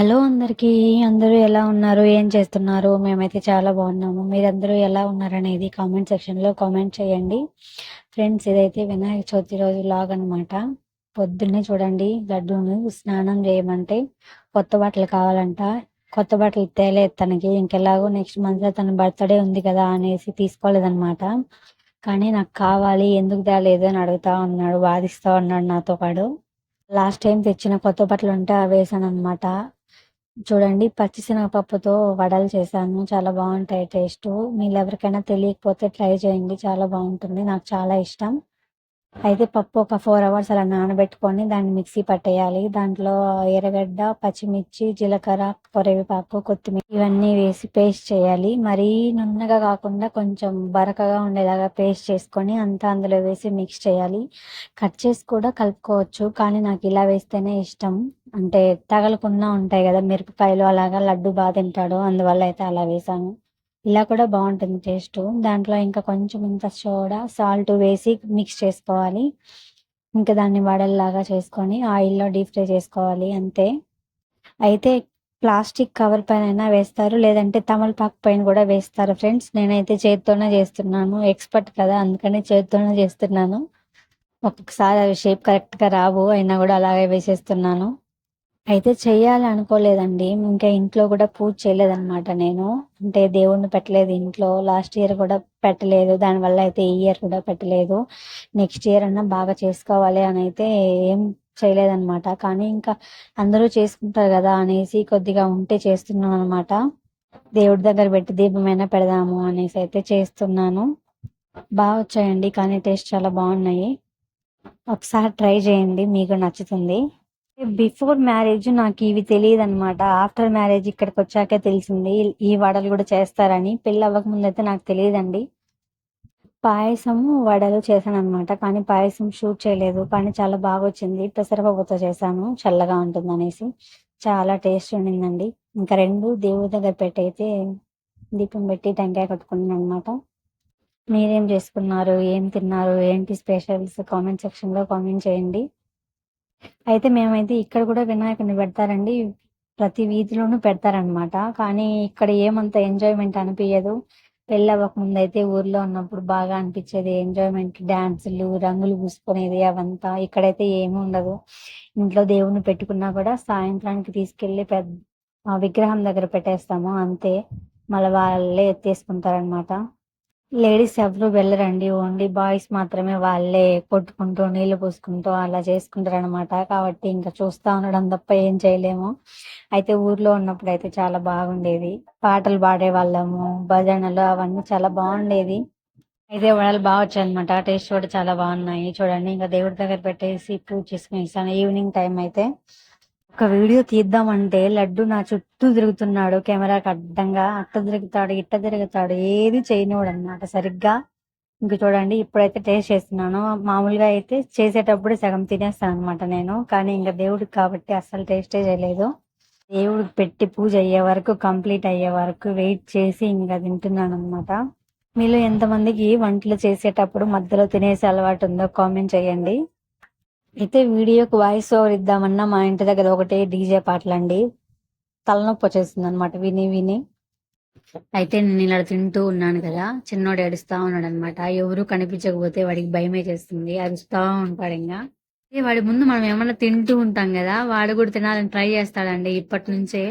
Hello అందరికీ అందరూ ఎలా ఉన్నారు? ఏం చేస్తున్నారు? మేమైతే చాలా బాగున్నాము. మీరందరూ ఎలా ఉన్నారనేది కామెంట్ సెక్షన్లో కామెంట్ చేయండి. ఫ్రెండ్స్ ఇదైతే వినాయక చవితి రోజు లాగ్ అనమాట పొద్దున్నే చూడండి లడ్డూను స్నానం చేయమంటే కొత్త బట్టలు కావాలంట. కొత్త బట్టలు తేలేదు తనకి. ఇంకెలాగో నెక్స్ట్ మంత్ తన బర్త్డే ఉంది కదా అనేసి తీసుకోలేదన్నమాట. కానీ నాకు కావాలి ఎందుకు తేలేదు అని అడుగుతా ఉన్నాడు వాదిస్తా ఉన్నాడు నాతో పాడు లాస్ట్ టైం తెచ్చిన కొత్త బట్టలు ఉంటే అవి వేసాను అనమాట చూడండి పచ్చిశనగపప్పుతో వడలు చేశాను. చాలా బాగుంటాయి టేస్ట్. మీరు ఎవరికైనా తెలియకపోతే ట్రై చేయండి. చాలా బాగుంటుంది. నాకు చాలా ఇష్టం. అయితే పప్పు ఒక ఫోర్ అవర్స్ అలా నానబెట్టుకొని దాన్ని మిక్సీ పట్టేయాలి. దాంట్లో ఎర్రగడ్డ పచ్చిమిర్చి జీలకర్ర కరివేపాకు కొత్తిమీర ఇవన్నీ వేసి పేస్ట్ చేయాలి. మరీ నున్నగా కాకుండా కొంచెం బరకగా ఉండేలాగా పేస్ట్ చేసుకొని అంతా అందులో వేసి మిక్స్ చేయాలి. కట్ చేసి కూడా కలుపుకోవచ్చు కానీ నాకు ఇలా వేస్తేనే ఇష్టం. అంటే తగలకుండా ఉంటాయి కదా మిరపకాయలు అలాగా లడ్డు బాగా తింటాడు అందువల్ల అయితే అలా వేసాను. ఇలా కూడా బాగుంటుంది టేస్ట్. దాంట్లో ఇంకా కొంచెం ఇంత సోడా సాల్ట్ వేసి మిక్స్ చేసుకోవాలి. ఇంకా దాన్ని వడల్లాగా చేసుకొని ఆయిల్లో డీప్ ఫ్రై చేసుకోవాలి అంతే. అయితే ప్లాస్టిక్ కవర్ పైన అయినా వేస్తారు లేదంటే తమలపాకు పైన కూడా వేస్తారు ఫ్రెండ్స్. నేనైతే చేతితోనే చేస్తున్నాను ఎక్స్పర్ట్ కదా అందుకని చేతితోనే చేస్తున్నాను. ఒక్కొక్కసారి అవి షేప్ కరెక్ట్గా రావు అయినా కూడా అలాగే వేసేస్తున్నాను. అయితే చెయ్యాలి అనుకోలేదండి ఇంకా ఇంట్లో కూడా పూజ చేయలేదన్నమాట నేను. అంటే దేవుణ్ణి పెట్టలేదు ఇంట్లో. లాస్ట్ ఇయర్ కూడా పెట్టలేదు. దానివల్ల అయితే ఈ ఇయర్ కూడా పెట్టలేదు. నెక్స్ట్ ఇయర్ అన్నా బాగా చేసుకోవాలి అని అయితే ఏం చేయలేదన్నమాట. కానీ ఇంకా అందరూ చేసుకుంటారు కదా అనేసి కొద్దిగా ఉంటే చేస్తున్నాను అనమాట దేవుడి దగ్గర పెట్టి దీపమైనా పెడదాము అనేసి అయితే చేస్తున్నాను. బాగా వచ్చాయండి. కానీ టేస్ట్ చాలా బాగున్నాయి. ఒకసారి ట్రై చేయండి. మీకు నచ్చుతుంది. బిఫోర్ మ్యారేజ్ నాకు ఇవి తెలియదు అనమాట ఆఫ్టర్ మ్యారేజ్ ఇక్కడికి వచ్చాకే తెలిసింది. ఈ వడలు కూడా చేస్తారని. పెళ్ళి అవ్వక ముందు అయితే నాకు తెలియదండి. పాయసము వడలు చేశాను అనమాట కానీ పాయసం షూట్ చేయలేదు. కానీ చాలా బాగా వచ్చింది పెసరపప్పుతో చేశాను. చల్లగా ఉంటుంది అనేసి చాలా టేస్ట్ ఉండిందండి. ఇంకా రెండు దేవుడి దగ్గర పెట్టయితే దీపం పెట్టి టెంకాయ కట్టుకున్నాను అనమాట మీరేం చేసుకున్నారు? ఏం తిన్నారు? ఏంటి స్పెషల్స్ కామెంట్ సెక్షన్లో కామెంట్ చేయండి. అయితే మేమైతే ఇక్కడ కూడా వినాయకుడిని పెడతారండి. ప్రతి వీధిలోనూ పెడతారనమాట కానీ ఇక్కడ ఏమంత ఎంజాయ్మెంట్ అనిపించదు పెళ్ళి అవ్వకముందు అయితే ఊర్లో ఉన్నప్పుడు బాగా అనిపించేది ఎంజాయ్మెంట్ డ్యాన్సులు రంగులు పూసుకునేది అవంతా. ఇక్కడైతే ఏమి ఉండదు. ఇంట్లో దేవుణ్ణి పెట్టుకున్నా కూడా సాయంత్రానికి తీసుకెళ్ళి పెద్ద విగ్రహం దగ్గర పెట్టేస్తాము. అంతే. మళ్ళీ వాళ్ళే ఎత్తేసుకుంటారనమాట లేడీస్ ఎవరు వెళ్ళరండి ఓన్లీ బాయ్స్ మాత్రమే వాళ్ళే కొట్టుకుంటూ నీళ్ళు పోసుకుంటూ అలా చేసుకుంటారు అనమాట కాబట్టి ఇంకా చూస్తా ఉండడం తప్ప ఏం చేయలేము. అయితే ఊర్లో ఉన్నప్పుడు అయితే చాలా బాగుండేది. పాటలు పాడే వాళ్ళము భజనలు అవన్నీ చాలా బాగుండేది. అయితే వడలు బాగా వచ్చాయి అనమాట టేస్ట్ కూడా చాలా బాగున్నాయి. చూడండి ఇంకా దేవుడి దగ్గర పెట్టేసి పూజ చేసుకుని ఈవినింగ్ టైం అయితే ఒక వీడియో తీద్దామంటే లడ్డు నా చుట్టూ తిరుగుతున్నాడు కెమెరాకి అడ్డంగా అట్ట తిరుగుతాడు ఇట్ట తిరుగుతాడు ఏది చేయనివాడు అనమాట సరిగ్గా. ఇంక చూడండి ఇప్పుడైతే టేస్ట్ చేస్తున్నాను. మామూలుగా అయితే చేసేటప్పుడు సగం తినేస్తాను అనమాట నేను కానీ ఇంకా దేవుడికి కాబట్టి అస్సలు టేస్టే చేయలేదు. దేవుడికి పెట్టి పూజ అయ్యే వరకు కంప్లీట్ అయ్యే వరకు వెయిట్ చేసి ఇంకా తింటున్నాను అనమాట మీలో ఎంతమందికి వంటలు చేసేటప్పుడు మధ్యలో తినేసే అలవాటు ఉందో కామెంట్ చేయండి. అయితే వీడియోకి వాయిస్ ఓవర్ ఇద్దామన్నా మా ఇంటి దగ్గర ఒకటే డీజే పాటలండి. తలనొప్పి వచ్చేస్తుంది అనమాట విని విని. అయితే నేను ఇలా తింటూ ఉన్నాను కదా చిన్నోడు ఏడుస్తా ఉన్నాడు అనమాట ఎవరు కనిపించకపోతే వాడికి భయమే చేస్తుంది. అరుస్తా ఉంటాడు ఇంకా. వాడి ముందు మనం ఏమన్నా తింటూ ఉంటాం కదా వాడు కూడా తినాలని ట్రై చేస్తాడండి ఇప్పటి నుంచే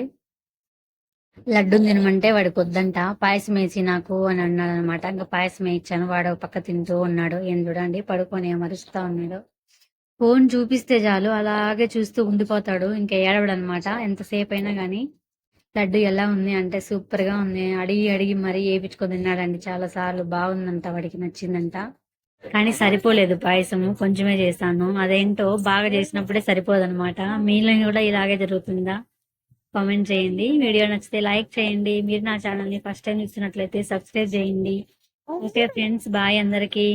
లడ్డు తినమంటే వాడికి వద్దంట. పాయసం వేసి నాకు అని అన్నాడు అనమాట ఇంకా పాయసం వేయించాను. వాడు పక్క తింటూ ఉన్నాడు. ఏం చూడండి పడుకొని మరుస్తా ఉన్నాడు. ఫోన్ చూపిస్తే చాలు అలాగే చూస్తూ ఉండిపోతాడు ఇంకా ఏడవడు అనమాట ఎంతసేపు అయినా కానీ లడ్డు ఎలా ఉంది అంటే సూపర్గా ఉంది. అడిగి అడిగి మరీ వేయించుకొని తిన్నాడండి చాలా సార్లు. బాగుందంట వాడికి నచ్చిందంట. కానీ సరిపోలేదు పాయసము కొంచెమే చేశాను. అదేంటో బాగా చేసినప్పుడే సరిపోదన్నమాట మీలో కూడా ఇలాగే జరుగుతుందా? కామెంట్ చేయండి. వీడియో నచ్చితే లైక్ చేయండి. మీరు నా ఛానల్ని ఫస్ట్ టైం చూసినట్లయితే సబ్స్క్రైబ్ చేయండి. ఓకే ఫ్రెండ్స్ బాయ్ అందరికీ.